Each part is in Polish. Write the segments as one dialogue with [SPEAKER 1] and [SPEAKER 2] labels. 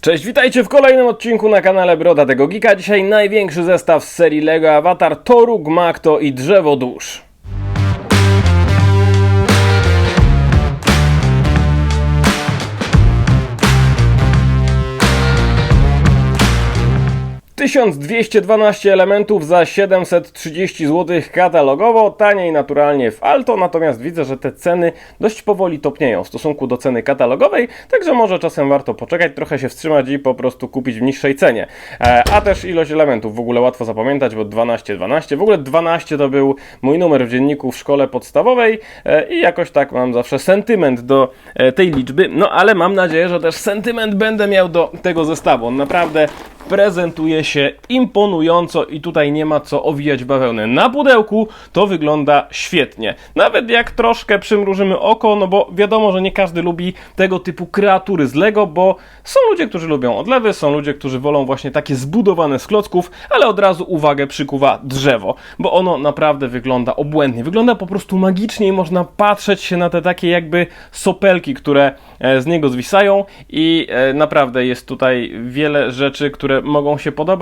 [SPEAKER 1] Cześć, witajcie w kolejnym odcinku na kanale Broda tego Geeka. Dzisiaj największy zestaw z serii LEGO Avatar Toruk, Makto i Drzewo Dusz. ...1212 elementów za 730 zł katalogowo, taniej naturalnie w Alto, natomiast widzę, że te ceny dość powoli topnieją w stosunku do ceny katalogowej, także może czasem warto poczekać, trochę się wstrzymać i po prostu kupić w niższej cenie. E, a też ilość elementów w ogóle łatwo zapamiętać, bo 12, 12, w ogóle 12 to był mój numer w dzienniku w szkole podstawowej e, i jakoś tak mam zawsze sentyment do e, tej liczby, no ale mam nadzieję, że też sentyment będę miał do tego zestawu. On naprawdę prezentuje się imponująco i tutaj nie ma co owijać bawełnę. Na pudełku to wygląda świetnie. Nawet jak troszkę przymrużymy oko, no bo wiadomo, że nie każdy lubi tego typu kreatury z Lego, bo są ludzie, którzy lubią odlewy, są ludzie, którzy wolą właśnie takie zbudowane z klocków, ale od razu uwagę przykuwa drzewo, bo ono naprawdę wygląda obłędnie. Wygląda po prostu magicznie i można patrzeć się na te takie jakby sopelki, które e, z niego zwisają i e, naprawdę jest tutaj wiele rzeczy, które mogą się podobać,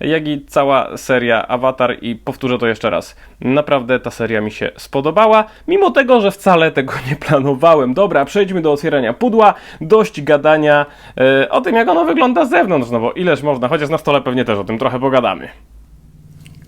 [SPEAKER 1] jak i cała seria Avatar i powtórzę to jeszcze raz. Naprawdę ta seria mi się spodobała, mimo tego, że wcale tego nie planowałem. Dobra, przejdźmy do otwierania pudła. Dość gadania e, o tym, jak ono wygląda z zewnątrz, no bo ileż można, chociaż na stole pewnie też o tym trochę pogadamy.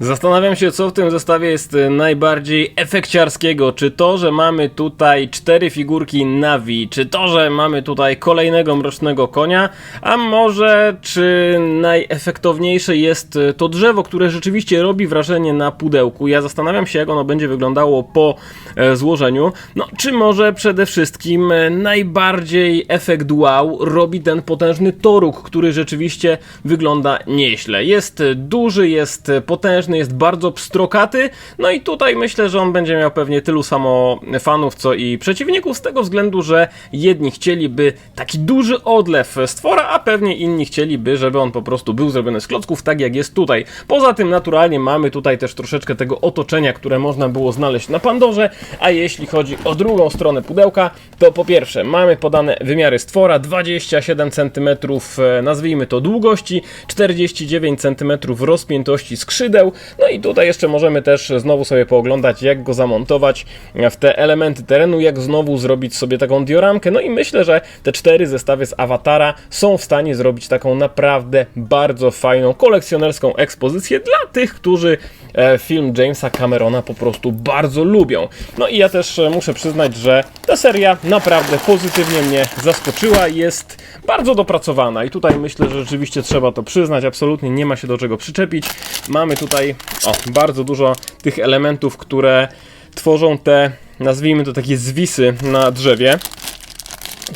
[SPEAKER 1] Zastanawiam się, co w tym zestawie jest e, najbardziej efekciarskiego. Czy to, że mamy tutaj cztery figurki Navi, czy to, że mamy tutaj kolejnego mrocznego konia, a może czy najefektowniejsze jest e, to drzewo, które rzeczywiście robi wrażenie na pudełku. Ja zastanawiam się, jak ono będzie wyglądało po e, złożeniu. No, czy może przede wszystkim e, najbardziej efekt wow robi ten potężny toruk, który rzeczywiście wygląda nieźle. Jest e, duży, jest e, potężny, jest bardzo pstrokaty, no i tutaj myślę, że on będzie miał pewnie tylu samo fanów, co i przeciwników, z tego względu, że jedni chcieliby taki duży odlew stwora, a pewnie inni chcieliby, żeby on po prostu był zrobiony z klocków, tak jak jest tutaj. Poza tym naturalnie mamy tutaj też troszeczkę tego otoczenia, które można było znaleźć na Pandorze, a jeśli chodzi o drugą stronę pudełka, to po pierwsze mamy podane wymiary stwora, 27 cm nazwijmy to długości, 49 cm rozpiętości skrzydeł, no i tutaj jeszcze możemy też znowu sobie pooglądać, jak go zamontować w te elementy terenu, jak znowu zrobić sobie taką dioramkę. No i myślę, że te cztery zestawy z Awatara są w stanie zrobić taką naprawdę bardzo fajną, kolekcjonerską ekspozycję dla tych, którzy e, film Jamesa Camerona po prostu bardzo lubią. No i ja też e, muszę przyznać, że ta seria naprawdę pozytywnie mnie zaskoczyła, jest bardzo dopracowana i tutaj myślę, że rzeczywiście trzeba to przyznać, absolutnie nie ma się do czego przyczepić. Mamy tutaj o, bardzo dużo tych elementów, które tworzą te, nazwijmy to takie zwisy na drzewie.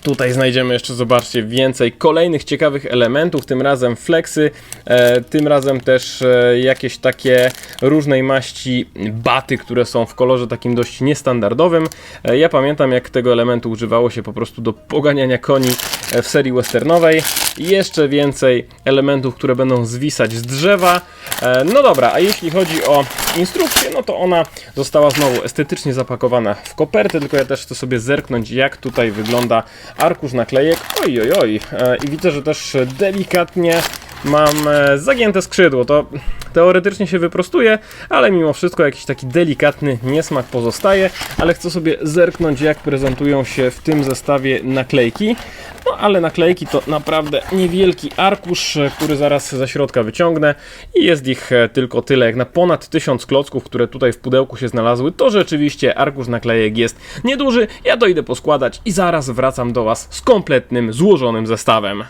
[SPEAKER 1] Tutaj znajdziemy jeszcze, zobaczcie, więcej kolejnych ciekawych elementów, tym razem flexy, e, tym razem też e, jakieś takie różnej maści baty, które są w kolorze takim dość niestandardowym. E, ja pamiętam, jak tego elementu używało się po prostu do poganiania koni w serii westernowej. Jeszcze więcej elementów, które będą zwisać z drzewa. E, no dobra, a jeśli chodzi o instrukcję, no to ona została znowu estetycznie zapakowana w kopertę, tylko ja też chcę sobie zerknąć, jak tutaj wygląda arkusz naklejek. Oj, oj, oj. E, I widzę, że też delikatnie mam e, zagięte skrzydło. To teoretycznie się wyprostuje, ale mimo wszystko jakiś taki delikatny niesmak pozostaje. Ale chcę sobie zerknąć, jak prezentują się w tym zestawie naklejki. No ale naklejki to naprawdę niewielki arkusz, e, który zaraz ze środka wyciągnę. I jest ich e, tylko tyle, jak na ponad 1000 klocków, które tutaj w pudełku się znalazły, to rzeczywiście arkusz naklejek jest nieduży, ja to idę poskładać i zaraz wracam do Was z kompletnym, złożonym zestawem.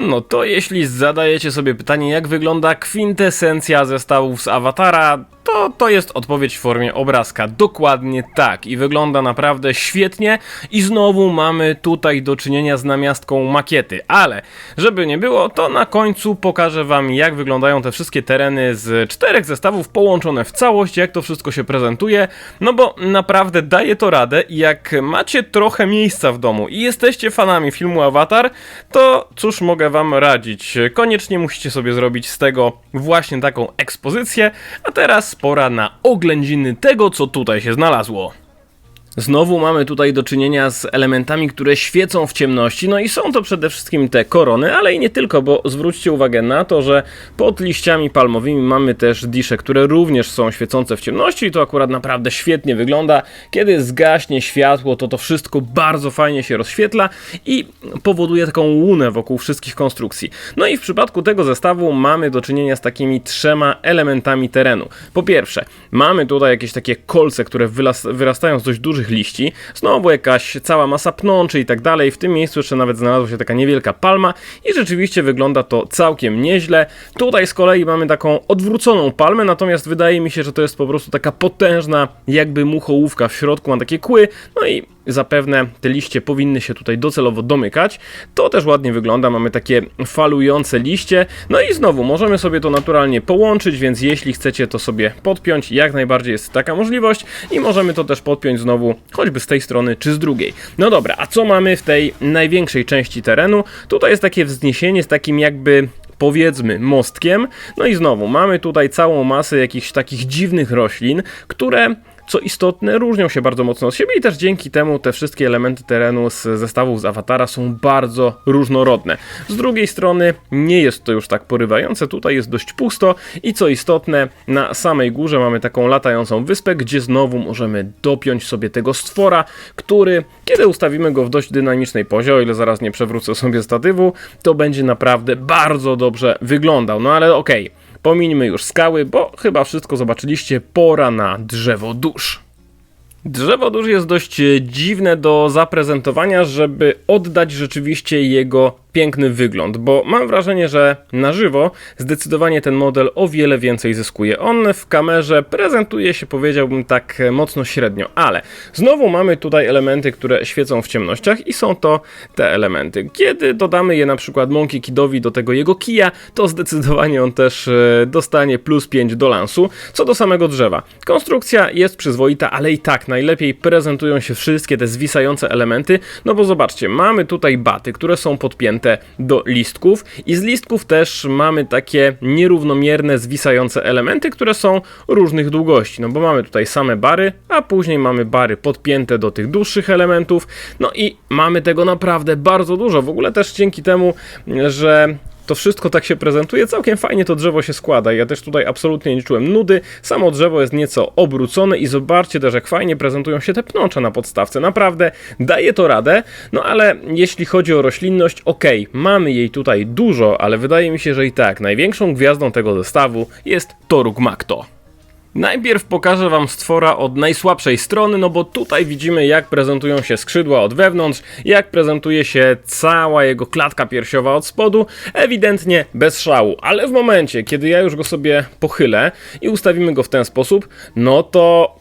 [SPEAKER 1] No to jeśli zadajecie sobie pytanie, jak wygląda kwintesencja zestawów z Awatara, to to jest odpowiedź w formie obrazka. Dokładnie tak. I wygląda naprawdę świetnie. I znowu mamy tutaj do czynienia z namiastką makiety. Ale, żeby nie było, to na końcu pokażę Wam, jak wyglądają te wszystkie tereny z czterech zestawów połączone w całość, jak to wszystko się prezentuje. No bo naprawdę daje to radę. I jak macie trochę miejsca w domu i jesteście fanami filmu Avatar, to cóż mogę Wam radzić? Koniecznie musicie sobie zrobić z tego właśnie taką ekspozycję. A teraz pora na oględziny tego, co tutaj się znalazło. Znowu mamy tutaj do czynienia z elementami, które świecą w ciemności, no i są to przede wszystkim te korony, ale i nie tylko, bo zwróćcie uwagę na to, że pod liściami palmowymi mamy też disze, które również są świecące w ciemności i to akurat naprawdę świetnie wygląda. Kiedy zgaśnie światło, to to wszystko bardzo fajnie się rozświetla i powoduje taką łunę wokół wszystkich konstrukcji. No i w przypadku tego zestawu mamy do czynienia z takimi trzema elementami terenu. Po pierwsze, mamy tutaj jakieś takie kolce, które wyrastają z dość dużych liści. Znowu jakaś cała masa pnączy i tak dalej. W tym miejscu jeszcze nawet znalazła się taka niewielka palma i rzeczywiście wygląda to całkiem nieźle. Tutaj z kolei mamy taką odwróconą palmę, natomiast wydaje mi się, że to jest po prostu taka potężna jakby muchołówka w środku, ma takie kły, no i zapewne te liście powinny się tutaj docelowo domykać. To też ładnie wygląda, mamy takie falujące liście. No i znowu możemy sobie to naturalnie połączyć, więc jeśli chcecie to sobie podpiąć, jak najbardziej jest taka możliwość i możemy to też podpiąć znowu choćby z tej strony czy z drugiej. No dobra, a co mamy w tej największej części terenu? Tutaj jest takie wzniesienie z takim jakby powiedzmy mostkiem. No i znowu mamy tutaj całą masę jakichś takich dziwnych roślin, które co istotne, różnią się bardzo mocno od siebie i też dzięki temu te wszystkie elementy terenu z zestawów z awatara są bardzo różnorodne. Z drugiej strony nie jest to już tak porywające, tutaj jest dość pusto i co istotne, na samej górze mamy taką latającą wyspę, gdzie znowu możemy dopiąć sobie tego stwora, który, kiedy ustawimy go w dość dynamicznej pozie, o ile zaraz nie przewrócę sobie statywu, to będzie naprawdę bardzo dobrze wyglądał. No ale okej. Okay. Pomińmy już skały, bo chyba wszystko zobaczyliście. Pora na drzewo dusz. Drzewo dusz jest dość dziwne do zaprezentowania, żeby oddać rzeczywiście jego piękny wygląd, bo mam wrażenie, że na żywo zdecydowanie ten model o wiele więcej zyskuje. On w kamerze prezentuje się, powiedziałbym, tak mocno średnio, ale znowu mamy tutaj elementy, które świecą w ciemnościach i są to te elementy. Kiedy dodamy je na przykład Monkey Kidowi do tego jego kija, to zdecydowanie on też e, dostanie plus 5 do lansu. Co do samego drzewa. Konstrukcja jest przyzwoita, ale i tak najlepiej prezentują się wszystkie te zwisające elementy, no bo zobaczcie, mamy tutaj baty, które są podpięte do listków i z listków też mamy takie nierównomierne, zwisające elementy, które są różnych długości, no bo mamy tutaj same bary, a później mamy bary podpięte do tych dłuższych elementów, no i mamy tego naprawdę bardzo dużo, w ogóle też dzięki temu, że to wszystko tak się prezentuje, całkiem fajnie to drzewo się składa. Ja też tutaj absolutnie nie czułem nudy. Samo drzewo jest nieco obrócone i zobaczcie też, jak fajnie prezentują się te pnącze na podstawce. Naprawdę daje to radę, no ale jeśli chodzi o roślinność, ok, mamy jej tutaj dużo, ale wydaje mi się, że i tak największą gwiazdą tego zestawu jest Toruk Makto. Najpierw pokażę Wam stwora od najsłabszej strony, no bo tutaj widzimy jak prezentują się skrzydła od wewnątrz, jak prezentuje się cała jego klatka piersiowa od spodu, ewidentnie bez szału, ale w momencie, kiedy ja już go sobie pochylę i ustawimy go w ten sposób, no to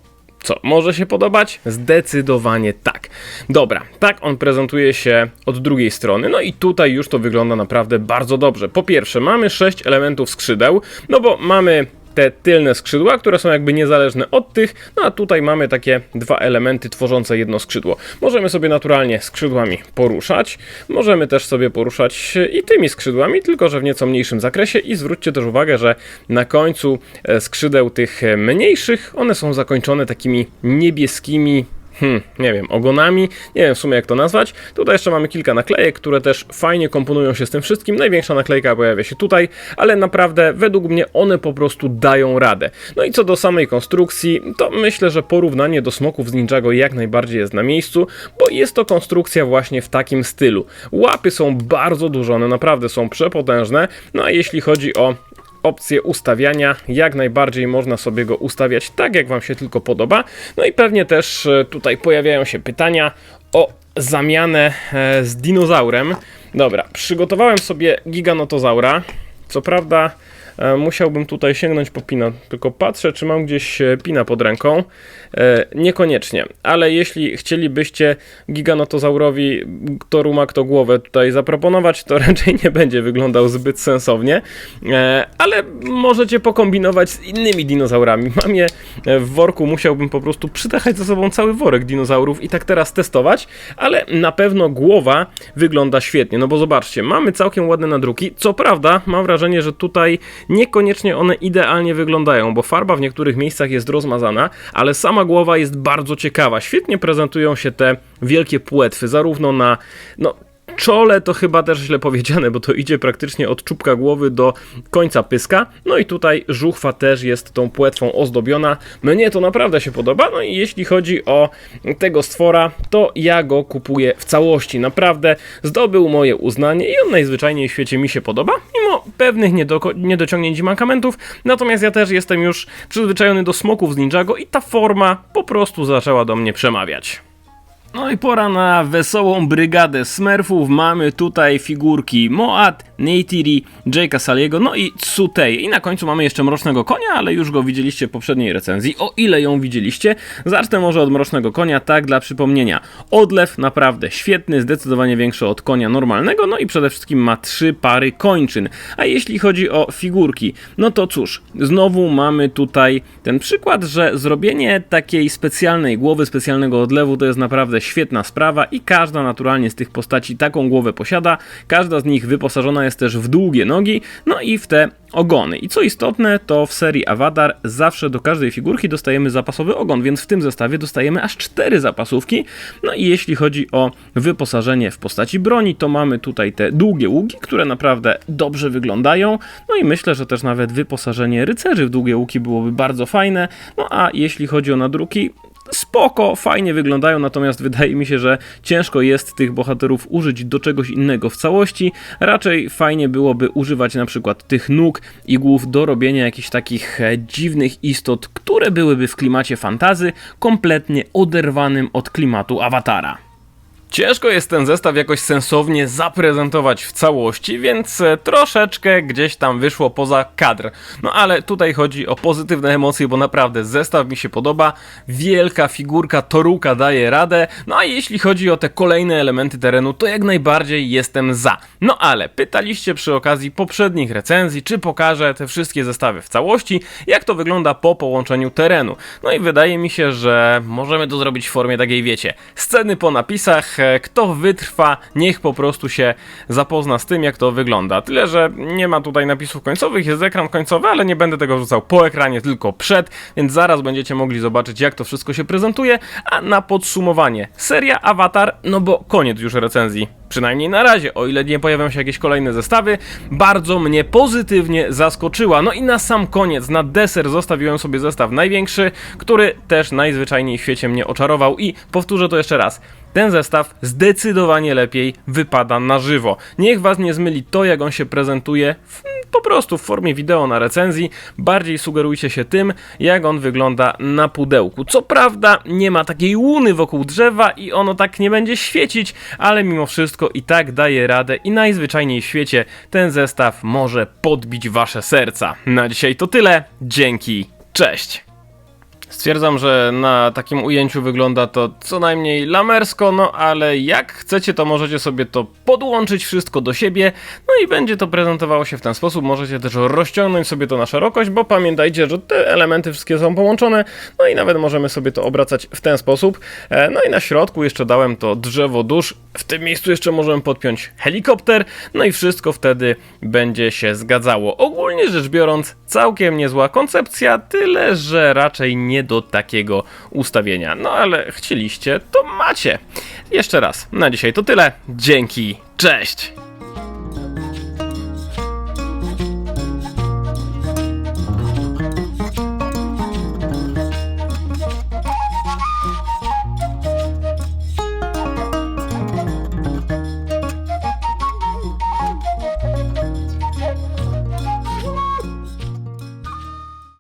[SPEAKER 1] co, może się podobać? Zdecydowanie tak. Dobra, tak on prezentuje się od drugiej strony. No i tutaj już to wygląda naprawdę bardzo dobrze. Po pierwsze, mamy 6 elementów skrzydeł, no bo mamy te tylne skrzydła, które są jakby niezależne od tych, no a tutaj mamy takie dwa elementy tworzące jedno skrzydło. Możemy sobie naturalnie skrzydłami poruszać, możemy też sobie poruszać i tymi skrzydłami, tylko że w nieco mniejszym zakresie i zwróćcie też uwagę, że na końcu e, skrzydeł tych mniejszych one są zakończone takimi niebieskimi hmm, nie wiem, ogonami, nie wiem w sumie jak to nazwać. Tutaj jeszcze mamy kilka naklejek, które też fajnie komponują się z tym wszystkim. Największa naklejka pojawia się tutaj, ale naprawdę według mnie one po prostu dają radę. No i co do samej konstrukcji, to myślę, że porównanie do smoków z Ninjago jak najbardziej jest na miejscu, bo jest to konstrukcja właśnie w takim stylu. Łapy są bardzo duże, one naprawdę są przepotężne, no a jeśli chodzi o opcję ustawiania. Jak najbardziej można sobie go ustawiać tak, jak Wam się tylko podoba. No i pewnie też e, tutaj pojawiają się pytania o zamianę e, z dinozaurem. Dobra, przygotowałem sobie giganotozaura. Co prawda musiałbym tutaj sięgnąć po pina. Tylko patrzę, czy mam gdzieś e, pina pod ręką. E, niekoniecznie, ale jeśli chcielibyście giganotozaurowi Torumak to głowę tutaj zaproponować, to raczej nie będzie wyglądał zbyt sensownie, ale możecie pokombinować z innymi dinozaurami. Mam je w worku, musiałbym po prostu przytachać ze sobą cały worek dinozaurów i tak teraz testować, ale na pewno głowa wygląda świetnie, no bo zobaczcie, mamy całkiem ładne nadruki, co prawda mam wrażenie, że tutaj niekoniecznie one idealnie wyglądają, bo farba w niektórych miejscach jest rozmazana, ale sama głowa jest bardzo ciekawa. Świetnie prezentują się te wielkie płetwy, zarówno na no, czole to chyba też źle powiedziane, bo to idzie praktycznie od czubka głowy do końca pyska. No i tutaj żuchwa też jest tą płetwą ozdobiona. Mnie to naprawdę się podoba. No i jeśli chodzi o tego stwora, to ja go kupuję w całości. Naprawdę zdobył moje uznanie i on najzwyczajniej w świecie mi się podoba, mimo pewnych niedoko- niedociągnięć i mankamentów. Natomiast ja też jestem już przyzwyczajony do smoków z Ninjago i ta forma po prostu zaczęła do mnie przemawiać. No i pora na wesołą brygadę smurfów. Mamy tutaj figurki Moat, Neytiri, Jake'a Saliego, no i Tsutei. I na końcu mamy jeszcze Mrocznego Konia, ale już go widzieliście w poprzedniej recenzji. O ile ją widzieliście? Zacznę może od Mrocznego Konia, tak dla przypomnienia. Odlew naprawdę świetny, zdecydowanie większy od konia normalnego, no i przede wszystkim ma trzy pary kończyn. A jeśli chodzi o figurki, no to cóż, znowu mamy tutaj ten przykład, że zrobienie takiej specjalnej głowy, specjalnego odlewu to jest naprawdę świetna sprawa i każda naturalnie z tych postaci taką głowę posiada. Każda z nich wyposażona jest też w długie nogi, no i w te ogony. I co istotne, to w serii Avatar zawsze do każdej figurki dostajemy zapasowy ogon, więc w tym zestawie dostajemy aż cztery zapasówki. No i jeśli chodzi o wyposażenie w postaci broni, to mamy tutaj te długie łuki, które naprawdę dobrze wyglądają. No i myślę, że też nawet wyposażenie rycerzy w długie łuki byłoby bardzo fajne. No a jeśli chodzi o nadruki, spoko, fajnie wyglądają, natomiast wydaje mi się, że ciężko jest tych bohaterów użyć do czegoś innego w całości. Raczej fajnie byłoby używać na przykład tych nóg i głów do robienia jakichś takich e, dziwnych istot, które byłyby w klimacie fantazy, kompletnie oderwanym od klimatu awatara. Ciężko jest ten zestaw jakoś sensownie zaprezentować w całości, więc e, troszeczkę gdzieś tam wyszło poza kadr. No ale tutaj chodzi o pozytywne emocje, bo naprawdę zestaw mi się podoba. Wielka figurka Toruka daje radę. No a jeśli chodzi o te kolejne elementy terenu, to jak najbardziej jestem za. No ale pytaliście przy okazji poprzednich recenzji, czy pokażę te wszystkie zestawy w całości, jak to wygląda po połączeniu terenu. No i wydaje mi się, że możemy to zrobić w formie takiej, wiecie, sceny po napisach, kto wytrwa, niech po prostu się zapozna z tym, jak to wygląda. Tyle, że nie ma tutaj napisów końcowych, jest ekran końcowy, ale nie będę tego rzucał po ekranie, tylko przed, więc zaraz będziecie mogli zobaczyć, jak to wszystko się prezentuje. A na podsumowanie, seria Avatar, no bo koniec już recenzji. Przynajmniej na razie, o ile nie pojawią się jakieś kolejne zestawy, bardzo mnie pozytywnie zaskoczyła. No i na sam koniec, na deser zostawiłem sobie zestaw największy, który też najzwyczajniej w świecie mnie oczarował i powtórzę to jeszcze raz. Ten zestaw zdecydowanie lepiej wypada na żywo. Niech was nie zmyli to, jak on się prezentuje w, po prostu w formie wideo na recenzji. Bardziej sugerujcie się tym, jak on wygląda na pudełku. Co prawda, nie ma takiej łuny wokół drzewa i ono tak nie będzie świecić, ale mimo wszystko i tak daje radę i najzwyczajniej w świecie ten zestaw może podbić wasze serca. Na dzisiaj to tyle. Dzięki. Cześć. Stwierdzam, że na takim ujęciu wygląda to co najmniej lamersko, no ale jak chcecie, to możecie sobie to podłączyć wszystko do siebie, no i będzie to prezentowało się w ten sposób. Możecie też rozciągnąć sobie to na szerokość, bo pamiętajcie, że te elementy wszystkie są połączone, no i nawet możemy sobie to obracać w ten sposób. E, No i na środku jeszcze dałem to drzewo dusz. W tym miejscu jeszcze możemy podpiąć helikopter, no i wszystko wtedy będzie się zgadzało. Ogólnie rzecz biorąc, całkiem niezła koncepcja, tyle że raczej do takiego ustawienia. No ale chcieliście, to macie. Jeszcze raz, na dzisiaj to tyle. Dzięki, cześć!